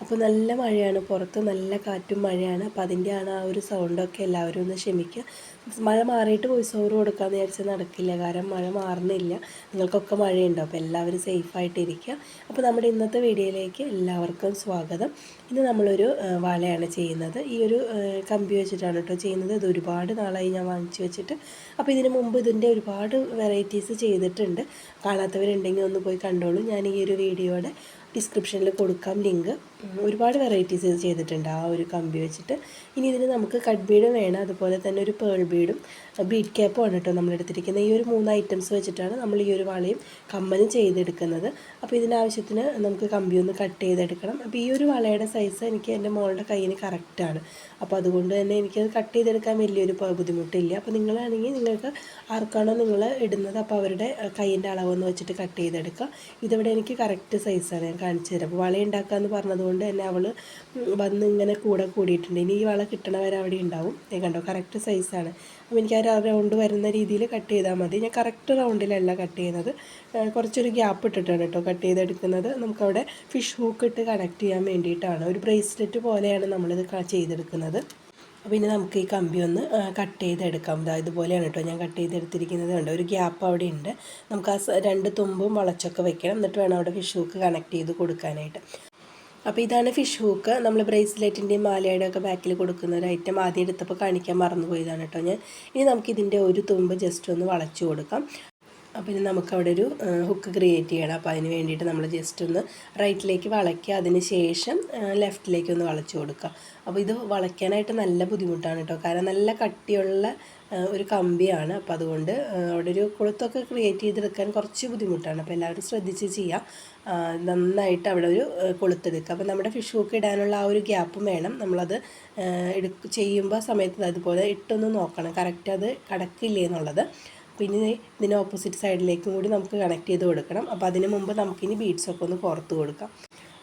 അപ്പോൾ നല്ല മഴയാണ് പുറത്ത് നല്ല കാറ്റും മഴയാണ്. അപ്പോൾ അതിന്റെയാണ് ആ ഒരു സൗണ്ടൊക്കെ എല്ലാവരും ഒന്ന് ക്ഷമിക്കുക മഴ മാറിയിട്ട് വോയിസ് ഓവർ കൊടുക്കാമെന്ന് വിചാരിച്ചാൽ നടക്കില്ല. കാരണം മഴ മാറുന്നില്ല. നിങ്ങൾക്കൊക്കെ മഴയുണ്ടോ? അപ്പോൾ എല്ലാവരും സേഫായിട്ടിരിക്കുക അപ്പോൾ നമ്മുടെ ഇന്നത്തെ വീഡിയോയിലേക്ക് എല്ലാവർക്കും സ്വാഗതം. ഇന്ന് നമ്മളൊരു ആ, വളയാണ് ചെയ്യുന്നത്. ഈ ഒരു കമ്പി വെച്ചിട്ടാണ് കേട്ടോ ചെയ്യുന്നത്. ഇത് ഒരുപാട് നാളായി ഞാൻ വാങ്ങിച്ചു വെച്ചിട്ട്. അപ്പോൾ ഇതിന് മുമ്പ് ഇതിന്റെ ഒരുപാട് വെറൈറ്റീസ് ചെയ്തിട്ടുണ്ട്. കാണാത്തവരുണ്ടെങ്കിൽ ഒന്ന് പോയി കണ്ടോളൂ. ഞാൻ ഈ ഒരു വീഡിയോയുടെ ഡിസ്ക്രിപ്ഷനിൽ കൊടുക്കാം ലിങ്ക്. ഒരുപാട് വെറൈറ്റീസ് ചെയ്തിട്ടുണ്ട്. ആ ഒരു കമ്പി വെച്ചിട്ട്. ഇനി ഇതിന് നമുക്ക് കട്ട് ബീഡും വേണം. അതുപോലെ തന്നെ ഒരു പേൾ ബീഡും ബീഡ് ക്യാപ്പും ആണ് കേട്ടോ നമ്മൾ എടുത്തിരിക്കുന്നത്. ഈ ഒരു മൂന്ന് ഐറ്റംസ് വെച്ചിട്ടാണ് നമ്മൾ ഈ ഒരു വളയും കമ്മലും ചെയ്തെടുക്കുന്നത്. അപ്പോൾ ഇതിനാവശ്യത്തിന് നമുക്ക് കമ്പി ഒന്ന് കട്ട് ചെയ്തെടുക്കണം. അപ്പോൾ ഈ ഒരു വളയുടെ സൈസ് എനിക്ക് എന്റെ മോളുടെ കയ്യിന് കറക്റ്റാണ് അപ്പോൾ അതുകൊണ്ട് തന്നെ എനിക്കത് കട്ട് ചെയ്തെടുക്കാൻ വലിയൊരു ബുദ്ധിമുട്ടില്ല. അപ്പോൾ നിങ്ങളാണെങ്കിൽ നിങ്ങൾക്ക് ആർക്കാണോ നിങ്ങൾ ഇടുന്നത് അപ്പോൾ അവരുടെ കയ്യിന്റെ അളവെന്ന് വെച്ചിട്ട് കട്ട് ചെയ്തെടുക്കുക ഇതിവിടെ എനിക്ക് കറക്റ്റ് സൈസാണ് ഞാൻ കാണിച്ചു തരാം. അപ്പോൾ വള പറഞ്ഞതുകൊണ്ട് തന്നെ അവൾ വന്ന് ഇങ്ങനെ കൂടെ കൂടിയിട്ടുണ്ട്. ഇനി ഈ വള കിട്ടണ വരെ അവിടെ ഉണ്ടാവും കണ്ടോ? കറക്റ്റ് സൈസാണ് അപ്പോൾ എനിക്ക് ആ റൗണ്ട് വരുന്ന രീതിയിൽ കട്ട് ചെയ്താൽ മതി. ഞാൻ കറക്റ്റ് റൗണ്ടിലല്ല കട്ട് ചെയ്യുന്നത്. കുറച്ചൊരു ഗ്യാപ്പ് ഇട്ടിട്ടാണ് കേട്ടോ കട്ട് ചെയ്തെടുക്കുന്നത്. നമുക്കവിടെ ഫിഷ് ഹൂക്ക് ഇട്ട് കണക്ട് ചെയ്യാൻ വേണ്ടിയിട്ടാണ്. ഒരു ബ്രേസ്ലെറ്റ് പോലെയാണ് നമ്മളിത് ചെയ്തെടുക്കുന്നത്. അപ്പോൾ ഇനി നമുക്ക് ഈ കമ്പി ഒന്ന് കട്ട് ചെയ്തെടുക്കാം. ദാ ഇതുപോലെയാണ് കേട്ടോ ഞാൻ കട്ട് ചെയ്തെടുത്തിരിക്കുന്നത് കണ്ടോ? ഒരു ഗ്യാപ്പ് അവിടെ ഉണ്ട്. നമുക്ക് ആ രണ്ട് തുമ്പും വളച്ചൊക്കെ വെക്കണം. എന്നിട്ട് വേണം അവിടെ ഫിഷ് ഹൂക്ക് കണക്ട് ചെയ്ത് കൊടുക്കാനായിട്ട്. അപ്പോൾ ഇതാണ് ഫിഷ് ഹൂക്ക് നമ്മൾ ബ്രേസ്ലെറ്റിന്റെയും മാലയുടെ ഒക്കെ ബാക്കിൽ കൊടുക്കുന്ന ഒരു ഐറ്റം ആദ്യം എടുത്തപ്പോൾ കാണിക്കാൻ മറന്നുപോയതാണ് കേട്ടോ ഞാൻ. ഇനി നമുക്ക് നമുക്കിതിന്റെ ഒരു തുമ്പ് ജസ്റ്റ് ഒന്ന് വളച്ചു കൊടുക്കാം. അപ്പോൾ ഇനി നമുക്കവിടെ ഒരു ഹുക്ക് ക്രിയേറ്റ് ചെയ്യണം. അപ്പോൾ അതിന് വേണ്ടിയിട്ട് നമ്മൾ ജസ്റ്റ് ഒന്ന് റൈറ്റിലേക്ക് വളയ്ക്കുക അതിന് ശേഷം ലെഫ്റ്റിലേക്ക് ഒന്ന് വളച്ചു കൊടുക്കുക അപ്പോൾ ഇത് വളയ്ക്കാനായിട്ട് നല്ല ബുദ്ധിമുട്ടാണ് കേട്ടോ. കാരണം നല്ല കട്ടിയുള്ള ഒരു കമ്പിയാണ്. അപ്പോൾ അതുകൊണ്ട് അവിടെ ഒരു കൊളുത്തൊക്കെ ക്രിയേറ്റ് ചെയ്തെടുക്കാൻ കുറച്ച് ബുദ്ധിമുട്ടാണ്. അപ്പോൾ എല്ലാവരും ശ്രദ്ധിച്ച് ചെയ്യുക ആ, നന്നായിട്ട് അവിടെ ഒരു കൊളുത്തെടുക്കുക. അപ്പോൾ നമ്മുടെ ഫിഷ് ഹുക്ക് ഇടാനുള്ള ആ ഒരു ഗ്യാപ്പും വേണം. നമ്മളത് എടുക്ക ചെയ്യുമ്പോൾ സമയത്ത് അതുപോലെ ഇട്ടൊന്ന് നോക്കണം. കറക്റ്റ് അത് കടക്കില്ലേ എന്നുള്ളത്. പിന്നെ ഇതിന് ഓപ്പോസിറ്റ് സൈഡിലേക്കും കൂടി നമുക്ക് കണക്ട് ചെയ്ത് കൊടുക്കണം. അപ്പോൾ അതിന് മുമ്പ് നമുക്കിനി ബീഡ്സൊക്കെ ഒന്ന് കോർത്ത് കൊടുക്കാം.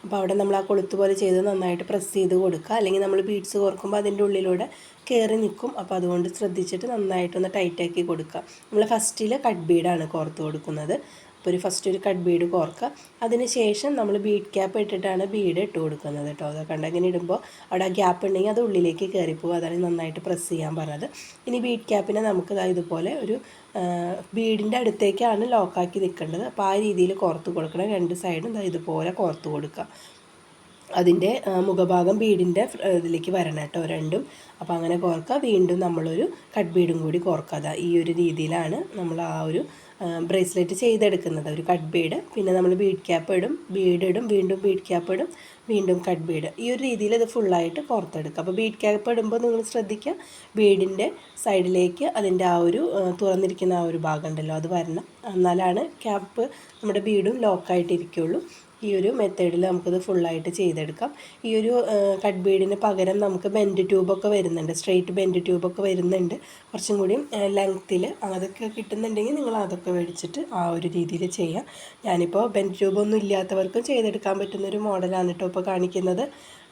അപ്പോൾ അവിടെ നമ്മൾ ആ കൊളുത്ത് പോലെ ചെയ്ത് നന്നായിട്ട് പ്രസ് ചെയ്ത് കൊടുക്കുക. അല്ലെങ്കിൽ നമ്മൾ ബീഡ്സ് കോർക്കുമ്പോൾ അതിന്റെ ഉള്ളിലൂടെ കയറി നിൽക്കും. അപ്പോൾ അതുകൊണ്ട് ശ്രദ്ധിച്ചിട്ട് നന്നായിട്ടൊന്ന് ടൈറ്റാക്കി കൊടുക്കുക. നമ്മൾ ഫസ്റ്റിൽ കട്ട് ബീഡാണ് കോർത്ത് കൊടുക്കുന്നത്. അപ്പോൾ ഒരു ഫസ്റ്റ് ഒരു കട്ട് ബീഡ് കോർക്കുക അതിന് ശേഷം നമ്മൾ ബീഡ് ക്യാപ്പ് ഇട്ടിട്ടാണ് ബീഡ് ഇട്ട് കൊടുക്കുന്നത് കേട്ടോ അത് കണ്ട ഇങ്ങനെ ഇടുമ്പോൾ അവിടെ ഗ്യാപ്പ് ഉണ്ടെങ്കിൽ അത് ഉള്ളിലേക്ക് കയറിപ്പോകും അതാണ് നന്നായിട്ട് പ്രസ് ചെയ്യാൻ പറഞ്ഞത്. ഇനി ബീഡ് ക്യാപ്പിനെ നമുക്ക് ഇതുപോലെ ഒരു ബീഡിന്റെ അടുത്തേക്കാണ് ലോക്കാക്കി നിൽക്കേണ്ടത്. അപ്പോൾ ആ രീതിയിൽ കോർത്ത് കൊടുക്കണം. രണ്ട് സൈഡും ഇതുപോലെ കോർത്ത് കൊടുക്കുക അതിന്റെ മുഖഭാഗം ബീഡിന്റെ ഇതിലേക്ക് വരണം കേട്ടോ രണ്ടും. അപ്പോൾ അങ്ങനെ കോർക്കുക വീണ്ടും നമ്മളൊരു കട്ട് ബീഡും കൂടി കോർക്കുക ഈ ഒരു രീതിയിലാണ് നമ്മൾ ആ ഒരു ബ്രേസ്ലെറ്റ് ചെയ്തെടുക്കുന്നത്. ഒരു കട്ട് ബീഡ് പിന്നെ നമ്മൾ ബീഡ് ക്യാപ്പ് ഇടും. ബീഡ് ഇടും. വീണ്ടും ബീഡ് ക്യാപ്പ് ഇടും. വീണ്ടും കട്ട് ബീഡ് ഈ ഒരു രീതിയിൽ ഇത് ഫുള്ളായിട്ട് കോർത്തെടുക്കുക അപ്പോൾ ബീഡ് ക്യാപ്പ് ഇടുമ്പോൾ നിങ്ങൾ ശ്രദ്ധിക്കുക. ബീഡിന്റെ സൈഡിലേക്ക് അതിന്റെ ആ ഒരു തുറന്നിരിക്കുന്ന ആ ഒരു ഭാഗം ഉണ്ടല്ലോ അത് വരണം. എന്നാലാണ് ക്യാപ്പ് നമ്മുടെ ബീഡും ലോക്കായിട്ടിരിക്കുള്ളൂ ഈ ഒരു മെത്തേഡിൽ നമുക്കിത് ഫുള്ളായിട്ട് ചെയ്തെടുക്കാം. ഈ ഒരു കട്ട് ബീഡിന് പകരം നമുക്ക് ബെൻഡ് ട്യൂബൊക്കെ വരുന്നുണ്ട്. സ്ട്രെയിറ്റ് ബെൻഡ് ട്യൂബൊക്കെ വരുന്നുണ്ട്. കുറച്ചും കൂടി ലെങ്ത്തിൽ അതൊക്കെ കിട്ടുന്നുണ്ടെങ്കിൽ നിങ്ങൾ അതൊക്കെ മേടിച്ചിട്ട് ആ ഒരു രീതിയിൽ ചെയ്യാം. ഞാനിപ്പോൾ ബെൻഡ് ട്യൂബൊന്നും ഇല്ലാത്തവർക്കും ചെയ്തെടുക്കാൻ പറ്റുന്നൊരു മോഡലാണ് കേട്ടോ ഇപ്പോൾ കാണിക്കുന്നത്.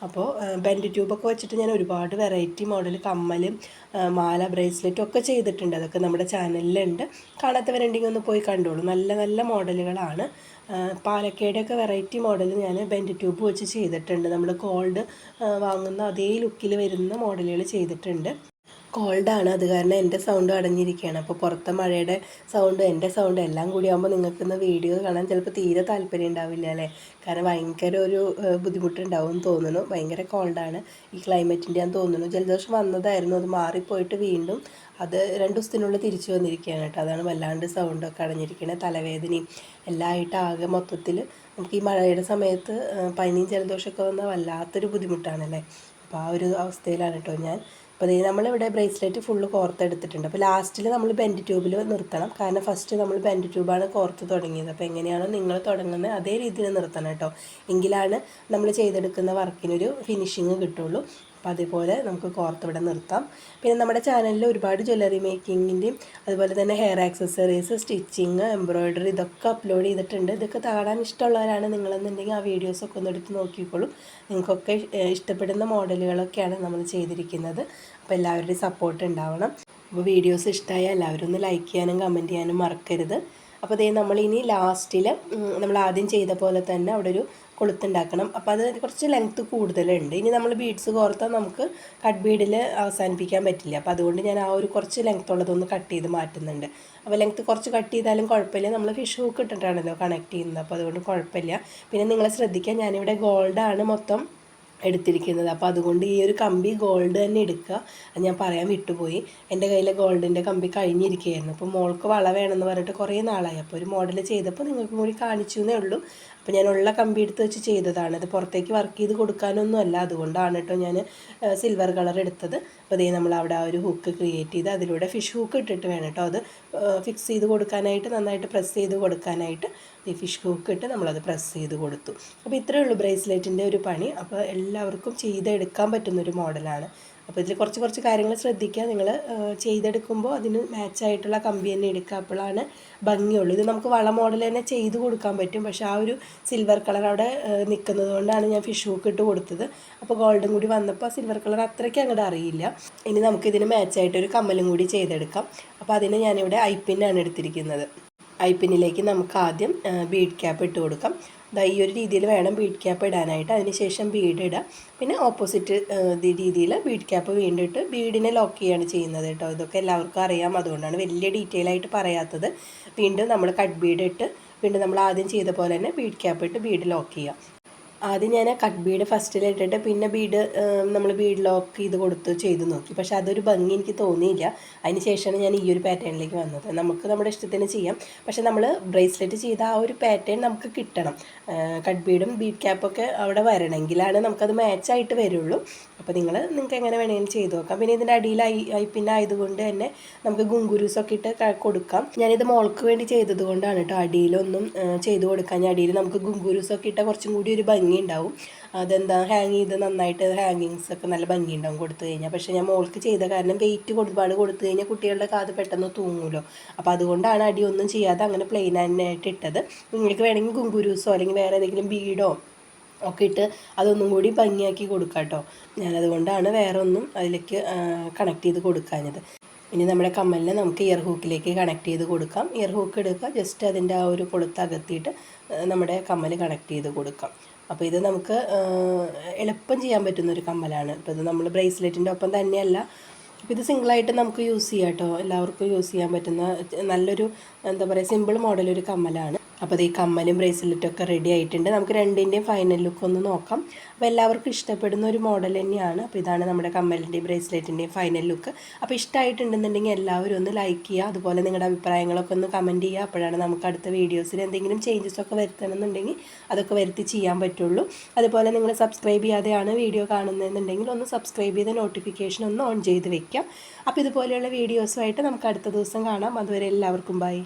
അപ്പോൾ ബെൻഡ് ട്യൂബൊക്കെ വെച്ചിട്ട് ഞാൻ ഒരുപാട് വെറൈറ്റി മോഡൽ കമ്മലും മാല ബ്രേസ്ലെറ്റും ഒക്കെ ചെയ്തിട്ടുണ്ട്. അതൊക്കെ നമ്മുടെ ചാനലിലുണ്ട് കാണാത്തവരുണ്ടെങ്കിൽ ഒന്ന് പോയി കണ്ടോളൂ. നല്ല നല്ല മോഡലുകളാണ് പാലക്കയുടെയൊക്കെ വെറൈറ്റി മോഡൽ ഞാൻ ബെൻഡ് ട്യൂബ് വെച്ച് ചെയ്തിട്ടുണ്ട്. നമ്മൾ കോൾഡ് വാങ്ങുന്ന അതേ ലുക്കിൽ വരുന്ന മോഡലുകൾ ചെയ്തിട്ടുണ്ട്. കോൾഡാണ് അത് കാരണം എന്റെ സൗണ്ട് അടഞ്ഞിരിക്കുകയാണ്. അപ്പോൾ പുറത്തെ മഴയുടെ സൗണ്ട് എന്റെ സൗണ്ട് എല്ലാം കൂടി ആകുമ്പോൾ നിങ്ങൾക്ക് ഇന്ന് വീഡിയോ കാണാൻ ചിലപ്പോൾ തീരെ താല്പര്യം ഉണ്ടാവില്ല അല്ലേ? കാരണം ഭയങ്കര ഒരു ബുദ്ധിമുട്ടുണ്ടാവും എന്ന് തോന്നുന്നു. ഭയങ്കര കോൾഡാണ് ഈ ക്ലൈമറ്റിന്റെ ഞാൻ തോന്നുന്നു. ജലദോഷം വന്നതായിരുന്നു. അത് മാറിപ്പോയിട്ട് വീണ്ടും അത് രണ്ട് ദിവസത്തിനുള്ളിൽ തിരിച്ചു വന്നിരിക്കുകയാണ് കേട്ടോ. അതാണ് വല്ലാണ്ട് സൗണ്ടൊക്കെ അടഞ്ഞിരിക്കുന്നത് തലവേദനയും എല്ലാമായിട്ട് ആകെ മൊത്തത്തിൽ നമുക്ക് ഈ മഴയുടെ സമയത്ത് പനിയും ജലദോഷമൊക്കെ വന്നാൽ വല്ലാത്തൊരു ബുദ്ധിമുട്ടാണല്ലേ അപ്പോൾ ആ ഒരു അവസ്ഥയിലാണ് കേട്ടോ ഞാൻ അപ്പോൾ ഇത് നമ്മളിവിടെ ബ്രേസ്ലെറ്റ് ഫുള്ള് കോർത്തെടുത്തിട്ടുണ്ട് അപ്പോൾ ലാസ്റ്റിൽ നമ്മൾ ബെൻഡ് ട്യൂബിൽ നിർത്തണം. കാരണം ഫസ്റ്റ് നമ്മൾ ബെൻഡ് ട്യൂബാണ് കോർത്ത് തുടങ്ങിയത്. അപ്പോൾ എങ്ങനെയാണോ നിങ്ങൾ തുടങ്ങുന്നത് അതേ രീതിയിൽ നിർത്തണം കേട്ടോ. എങ്കിലാണ് നമ്മൾ ചെയ്തെടുക്കുന്ന വർക്കിനൊരു ഫിനിഷിങ് കിട്ടുള്ളൂ. അപ്പോൾ അതേപോലെ നമുക്ക് കോർത്തിവിടെ നിർത്താം. പിന്നെ നമ്മുടെ ചാനലിൽ ഒരുപാട് ജ്വല്ലറി മേക്കിങ്ങിന്റെയും അതുപോലെ തന്നെ ഹെയർ ആക്സസറീസ് സ്റ്റിച്ചിങ് എംബ്രോയ്ഡറി ഇതൊക്കെ അപ്ലോഡ് ചെയ്തിട്ടുണ്ട്. ഇതൊക്കെ താടാൻ ഇഷ്ടമുള്ളവരാണ് നിങ്ങളെന്നുണ്ടെങ്കിൽ ആ വീഡിയോസൊക്കെ ഒന്ന് എടുത്ത് നോക്കിക്കോളും. നിങ്ങൾക്കൊക്കെ ഇഷ്ടപ്പെടുന്ന മോഡലുകളൊക്കെയാണ് നമ്മൾ ചെയ്തിരിക്കുന്നത്. അപ്പോൾ എല്ലാവരുടെയും സപ്പോർട്ട് ഉണ്ടാവണം. അപ്പോൾ വീഡിയോസ് ഇഷ്ടമായ എല്ലാവരും ഒന്ന് ലൈക്ക് ചെയ്യാനും കമന്റ് ചെയ്യാനും മറക്കരുത്. അപ്പോൾ അതേ നമ്മളിനി ലാസ്റ്റിൽ നമ്മൾ ആദ്യം ചെയ്ത പോലെ തന്നെ അവിടെ ഒരു കൊളുത്തുണ്ടാക്കണം. അപ്പോൾ അത് കുറച്ച് ലെങ്ത്ത് കൂടുതലുണ്ട്. ഇനി നമ്മൾ ബീഡ്സ് കോർത്താൽ നമുക്ക് കട്ട് ബീഡിൽ അവസാനിപ്പിക്കാൻ പറ്റില്ല. അപ്പോൾ അതുകൊണ്ട് ഞാൻ ആ ഒരു കുറച്ച് ലെങ്ത്ത് ഉള്ളതൊന്ന് കട്ട് ചെയ്ത് മാറ്റുന്നുണ്ട്. അപ്പോൾ ലെങ്ത്ത് കുറച്ച് കട്ട് ചെയ്താലും കുഴപ്പമില്ല. നമ്മൾ ഫിഷ് ഹൂക്ക് ഇട്ടിട്ടാണല്ലോ കണക്ട് ചെയ്യുന്നത്. അപ്പോൾ അതുകൊണ്ട് കുഴപ്പമില്ല. പിന്നെ നിങ്ങൾ ശ്രദ്ധിക്കുക ഞാനിവിടെ ഗോൾഡാണ് മൊത്തം എടുത്തിരിക്കുന്നത്. അപ്പോൾ അതുകൊണ്ട് ഈ ഒരു കമ്പി ഗോൾഡ് തന്നെ എടുക്കുക. അത് ഞാൻ പറയാൻ വിട്ടുപോയി. എന്റെ കയ്യിലെ ഗോൾഡിന്റെ കമ്പി കഴിഞ്ഞിരിക്കുകയായിരുന്നു. അപ്പോൾ മോൾക്ക് വള വേണമെന്ന് പറഞ്ഞിട്ട് കുറേ നാളായി. അപ്പോൾ ഒരു മോഡൽ ചെയ്തപ്പോൾ നിങ്ങൾക്ക് കൂടി കാണിച്ചു എന്നേ ഉള്ളൂ. അപ്പോൾ ഞാൻ ഉള്ള കമ്പി എടുത്ത് വെച്ച് ചെയ്തതാണ്. അത് പുറത്തേക്ക് വർക്ക് ചെയ്ത് കൊടുക്കാനൊന്നും അല്ല. അതുകൊണ്ടാണ് കേട്ടോ ഞാൻ സിൽവർ കളർ എടുത്തത്. അപ്പോൾ അതേ നമ്മൾ അവിടെ ആ ഒരു ഹുക്ക് ക്രിയേറ്റ് ചെയ്ത് അതിലൂടെ ഫിഷ് ഹുക്ക് ഇട്ടിട്ട് വേണം കേട്ടോ അത് ഫിക്സ് ചെയ്ത് കൊടുക്കാനായിട്ട് നന്നായിട്ട് പ്രസ് ചെയ്ത് കൊടുക്കാനായിട്ട് ഈ ഫിഷ് ഹുക്ക് ഇട്ട് നമ്മളത് പ്രസ് ചെയ്ത് കൊടുത്തു. അപ്പോൾ ഇത്രയേ ഉള്ളൂ ബ്രേസ്ലെറ്റിന്റെ ഒരു പണി. അപ്പോൾ എല്ലാവർക്കും ചെയ്തെടുക്കാൻ പറ്റുന്നൊരു മോഡലാണ് അപ്പോൾ ഇതിൽ കുറച്ച് കുറച്ച് കാര്യങ്ങൾ ശ്രദ്ധിക്കുക. നിങ്ങൾ ചെയ്തെടുക്കുമ്പോൾ അതിന് മാച്ചായിട്ടുള്ള കമ്പി തന്നെ എടുക്കുക. അപ്പോഴാണ് ഭംഗിയുള്ളൂ. ഇത് നമുക്ക് വള മോഡൽ തന്നെ ചെയ്ത് കൊടുക്കാൻ പറ്റും. പക്ഷേ ആ ഒരു സിൽവർ കളർ അവിടെ നിൽക്കുന്നത് കൊണ്ടാണ് ഞാൻ ഫിഷ് ഹൂക്ക് ഇട്ട് കൊടുത്തത്. അപ്പോൾ ഗോൾഡും കൂടി വന്നപ്പോൾ സിൽവർ കളർ അത്രയ്ക്ക് അങ്ങോട്ട് അറിയില്ല. ഇനി നമുക്ക് നമുക്കിതിന് മാച്ചായിട്ട് ഒരു കമ്മലും കൂടി ചെയ്തെടുക്കാം. അപ്പോൾ അതിന് ഞാനിവിടെ ഐപ്പിന്നാണ് എടുത്തിരിക്കുന്നത്. ഐപ്പിന്നിലേക്ക് നമുക്ക് ആദ്യം ബീഡ് ക്യാപ്പ് ഇട്ട് കൊടുക്കാം. ദാ ഈ ഒരു രീതിയിൽ വേണം ബീഡ് ക്യാപ്പ് ഇടാനായിട്ട്. അതിനുശേഷം ബീഡ് ഇടുക പിന്നെ ഓപ്പോസിറ്റ് രീതിയിൽ ബീഡ് ക്യാപ്പ് വീണ്ടിട്ട് ബീഡിനെ ലോക്ക് ചെയ്യുകയാണ് ചെയ്യുന്നത് കേട്ടോ. ഇതൊക്കെ എല്ലാവർക്കും അറിയാം. അതുകൊണ്ടാണ് വലിയ ഡീറ്റെയിൽ ആയിട്ട് പറയാത്തത്. വീണ്ടും നമ്മൾ കട്ട് ബീഡ് ഇട്ട് വീണ്ടും നമ്മൾ ആദ്യം ചെയ്ത പോലെ തന്നെ ബീഡ് ക്യാപ്പ് ഇട്ട് ബീഡ് ലോക്ക് ചെയ്യുക ആദ്യം ഞാൻ കട്ട് ബീഡ് ഫസ്റ്റിൽ ഇട്ടിട്ട് പിന്നെ ബീഡ് നമ്മൾ ബീഡ് ലോക്ക് ചെയ്ത് കൊടുത്ത് ചെയ്ത് നോക്കി. പക്ഷെ അതൊരു ഭംഗി എനിക്ക് തോന്നിയില്ല. അതിന് ശേഷമാണ് ഞാൻ ഈ ഒരു പാറ്റേണിലേക്ക് വന്നത്. നമുക്ക് നമ്മുടെ ഇഷ്ടത്തിന് ചെയ്യാം. പക്ഷെ നമ്മൾ ബ്രേസ്ലെറ്റ് ചെയ്ത ആ ഒരു പാറ്റേൺ നമുക്ക് കിട്ടണം. കട്ട് ബീഡും ബീഡ് ക്യാപ്പൊക്കെ അവിടെ വരണമെങ്കിലാണ് നമുക്കത് മാച്ചായിട്ട് വരുള്ളൂ. അപ്പോൾ നിങ്ങൾ നിങ്ങൾക്ക് എങ്ങനെ വേണമെങ്കിലും ചെയ്ത് നോക്കാം. പിന്നെ ഇതിന്റെ അടിയിലായി ഐ ഐപ്പിന്റെ ആയതുകൊണ്ട് തന്നെ നമുക്ക് ഗുങ്കുരൂസൊക്കെ ഇട്ട് കൊടുക്കാം. ഞാനിത് മോൾക്ക് വേണ്ടി ചെയ്തത് കൊണ്ടാണ് കേട്ടോ അടിയിലൊന്നും ചെയ്ത് കൊടുക്കാൻ. അടിയിൽ നമുക്ക് ഗുങ്കുരൂസൊക്കെ ഇട്ടാൽ കുറച്ചും കൂടി ഒരു ഭംഗി ഉണ്ടാവും അതെന്താ ഹാങ് ചെയ്ത് നന്നായിട്ട് ഹാങ്ങിങ്സ് ഒക്കെ നല്ല ഭംഗി ഉണ്ടാവും കൊടുത്തു കഴിഞ്ഞാൽ. പക്ഷേ ഞാൻ മോൾക്ക് ചെയ്ത കാരണം വെയിറ്റ് ഒരുപാട് കൊടുത്തു കഴിഞ്ഞാൽ കുട്ടികളുടെ കാത് പെട്ടെന്ന് തൂങ്ങുമല്ലോ അപ്പോൾ അതുകൊണ്ടാണ് അടി ഒന്നും ചെയ്യാതെ അങ്ങനെ പ്ലെയിൻ തന്നെയായിട്ട് ഇട്ടത്. നിങ്ങൾക്ക് വേണമെങ്കിൽ കുങ്കുരൂസോ അല്ലെങ്കിൽ വേറെ ഏതെങ്കിലും ബീഡോ ഒക്കെ ഇട്ട് അതൊന്നും കൂടി ഭംഗിയാക്കി കൊടുക്കാം കേട്ടോ. ഞാനതുകൊണ്ടാണ് വേറെ ഒന്നും അതിലേക്ക് കണക്ട് ചെയ്ത് കൊടുക്കാഞ്ഞത്. ഇനി നമ്മുടെ കമ്മലിനെ നമുക്ക് ഇയർ ഹൂക്കിലേക്ക് കണക്ട് ചെയ്ത് കൊടുക്കാം. ഇയർ ഹൂക്ക് എടുക്കുക. ജസ്റ്റ് അതിന്റെ ആ ഒരു കൊളുത്ത് അകത്തിയിട്ട് നമ്മുടെ കമ്മൽ കണക്ട് ചെയ്ത് കൊടുക്കാം. അപ്പോൾ ഇത് നമുക്ക് എളുപ്പം ചെയ്യാൻ പറ്റുന്ന ഒരു കമ്മലാണ്. ഇപ്പോൾ ഇത് നമ്മൾ ബ്രേസ്ലെറ്റിന്റെ ഒപ്പം തന്നെയല്ല അപ്പോൾ ഇത് സിംഗിളായിട്ട് നമുക്ക് യൂസ് ചെയ്യാം കേട്ടോ. എല്ലാവർക്കും യൂസ് ചെയ്യാൻ പറ്റുന്ന നല്ലൊരു എന്താ പറയുക സിമ്പിൾ മോഡൽ ഒരു കമ്മലാണ്. അപ്പോൾ ഈ കമ്മലും ബ്രേസ്ലെറ്റും ഒക്കെ റെഡി ആയിട്ടുണ്ട്. നമുക്ക് രണ്ടിന്റെയും ഫൈനൽ ലുക്ക് ഒന്ന് നോക്കാം. അപ്പോൾ എല്ലാവർക്കും ഇഷ്ടപ്പെടുന്ന ഒരു മോഡൽ തന്നെയാണ്. അപ്പോൾ ഇതാണ് നമ്മുടെ കമ്മലിന്റെയും ബ്രേസ്ലെറ്റിന്റെയും ഫൈനൽ ലുക്ക് അപ്പോൾ ഇഷ്ടമായിട്ടുണ്ടെന്നുണ്ടെങ്കിൽ എല്ലാവരും ഒന്ന് ലൈക്ക് ചെയ്യുക. അതുപോലെ നിങ്ങളുടെ അഭിപ്രായങ്ങളൊക്കെ ഒന്ന് കമന്റ് ചെയ്യുക. അപ്പോഴാണ് നമുക്ക് അടുത്ത വീഡിയോസിൽ എന്തെങ്കിലും ചേഞ്ചസ് ഒക്കെ വരുത്തണമെന്നുണ്ടെങ്കിൽ അതൊക്കെ വരുത്തി ചെയ്യാൻ പറ്റുള്ളൂ. അതുപോലെ നിങ്ങൾ സബ്സ്ക്രൈബ് ചെയ്യാതെയാണ് വീഡിയോ കാണുന്നതെന്നുണ്ടെങ്കിൽ ഒന്ന് സബ്സ്ക്രൈബ് ചെയ്ത് നോട്ടിഫിക്കേഷൻ ഒന്ന് ഓൺ ചെയ്ത് വെക്കാം. അപ്പോൾ ഇതുപോലെയുള്ള വീഡിയോസുമായിട്ട് നമുക്ക് അടുത്ത ദിവസം കാണാം. അതുവരെ എല്ലാവർക്കും ബൈ